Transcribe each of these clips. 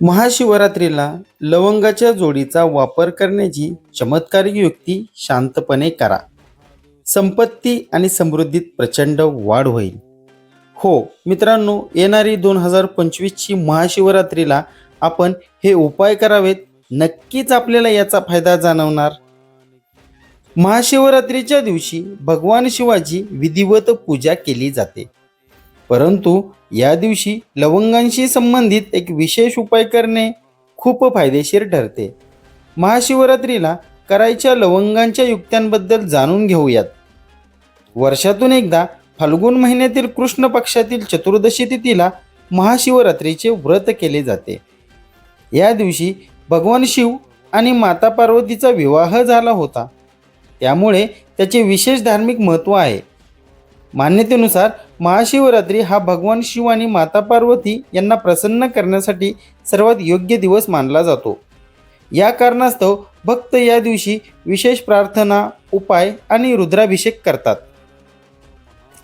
महाशिवरात्रीला लवंगाच्या जोडीचा वापर करण्याची चमत्कारिक युक्ती शांतपणे करा. संपत्ती आणि समृद्धीत प्रचंड वाढ होईल. हो मित्रांनो येणारी दोन हजार पंचवीसची महाशिवरात्रीला आपण हे उपाय करावेत नक्कीच आपल्याला याचा फायदा जाणवणार. महाशिवरात्रीच्या दिवशी भगवान शिवाची विधिवत पूजा केली जाते. परंतु या दिवशी लवंगांशी संबंधित एक विशेष उपाय करणे खूप फायदेशीर ठरते. महाशिवरात्रीला करायच्या लवंगांच्या युक्त्यांबद्दल जाणून घेऊयात. वर्षातून एकदा फाल्गुन महिन्यातील कृष्ण पक्षातील चतुर्दशी तिथीला महाशिवरात्रीचे व्रत केले जाते. या दिवशी भगवान शिव आणि माता पार्वतीचा विवाह झाला होता. त्यामुळे त्याचे विशेष धार्मिक महत्त्व आहे. मान्यतेनुसार महाशिवरात्री हा भगवान शिव आणि माता पार्वती यांना प्रसन्न करण्यासाठी सर्वात योग्य दिवस मानला जातो. या कारणास्तव भक्त या दिवशी विशेष प्रार्थना उपाय आणि रुद्राभिषेक करतात.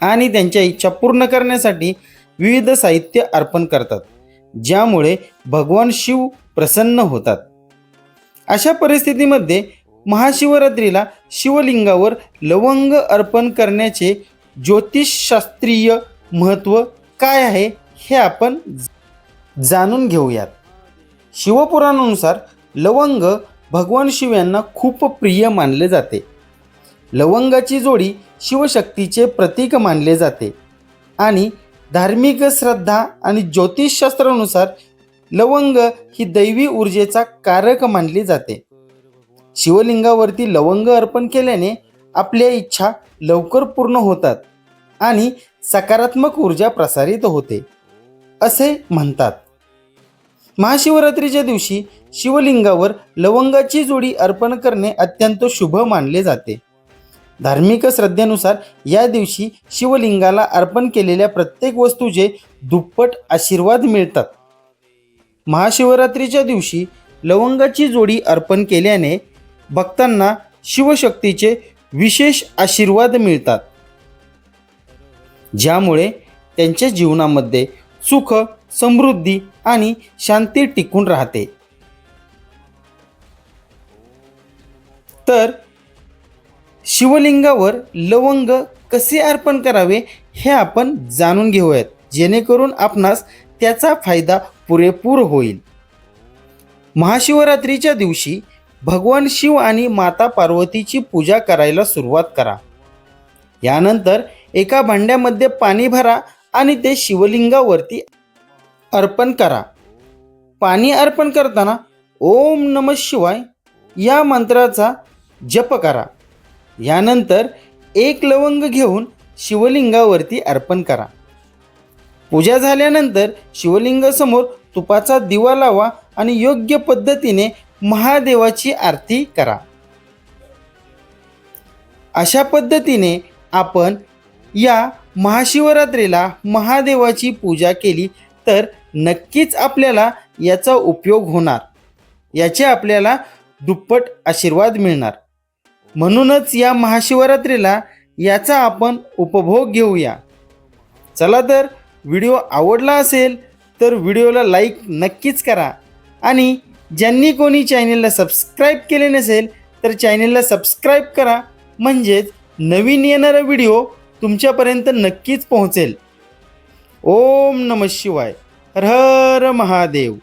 आणि त्यांच्या इच्छा पूर्ण करण्यासाठी विविध साहित्य अर्पण करतात ज्यामुळे भगवान शिव प्रसन्न होतात. अशा परिस्थितीमध्ये महाशिवरात्रीला शिवलिंगावर लवंग अर्पण करण्याचे ज्योतिषशास्त्रीय महत्त्व काय आहे हे आपण जाणून घेऊयात. शिवपुराणानुसार लवंग भगवान शिव यांना खूप प्रिय मानले जाते. लवंगाची जोडी शिवशक्तीचे प्रतीक मानले जाते. आणि धार्मिक श्रद्धा आणि ज्योतिषशास्त्रानुसार लवंग ही दैवी ऊर्जेचा कारक मानली जाते. शिवलिंगावरती लवंग अर्पण केल्याने आपल्या इच्छा लवकर पूर्ण होतात आणि सकारात्मक ऊर्जा प्रसारित होते असे म्हणतात. महाशिवरात्रीच्या दिवशी शिवलिंगावर लवंगाची जोडी अर्पण करणे अत्यंत शुभ मानले जाते. धार्मिक श्रद्धेनुसार या दिवशी शिवलिंगाला अर्पण केलेल्या प्रत्येक वस्तूचे दुप्पट आशीर्वाद मिळतात. महाशिवरात्रीच्या दिवशी लवंगाची जोडी अर्पण केल्याने भक्तांना शिवशक्तीचे विशेष आशीर्वाद मिळतात. ज्यामुळे त्यांच्या जीवनामध्ये सुख समृद्धी आणि शांती टिकून राहते. तर शिवलिंगावर लवंग कसे अर्पण करावे हे आपण जाणून घेऊयात. जेणेकरून आपणास त्याचा फायदा पुरेपूर होईल. महाशिवरात्रीच्या दिवशी भगवान शिव आणि माता पार्वतीची पूजा करायला सुरुवात करा. यानंतर एका भांड्यामध्ये पाणी भरा आणि ते शिवलिंगावरती अर्पण करा. पाणी अर्पण करताना ओम नम शिवाय या मंत्राचा जप करा. यानंतर एक लवंग घेऊन शिवलिंगावरती अर्पण करा. पूजा झाल्यानंतर शिवलिंगासमोर तुपाचा दिवा लावा आणि योग्य पद्धतीने महादेवाची आरती करा. अशा पद्धतीने आपण या महाशिवरात्रीला महादेवाची पूजा केली तर नक्कीच आपल्याला याचा उपयोग होणार. याचे आपल्याला दुप्पट आशीर्वाद मिळणार. म्हणूनच या महाशिवरात्रीला याचा आपण उपभोग घेऊया. चला तर व्हिडिओ आवडला असेल तर व्हिडिओला लाईक नक्कीच करा आणि ज्यांनी कोणी चॅनेलला सबस्क्राईब केले नसेल तर चॅनेलला सबस्क्राईब करा. म्हणजेच नवीन येणारा व्हिडिओ तुमच्यापर्यंत नक्कीच पोहोचेल. ओम नम शिवाय. हर हर महादेव.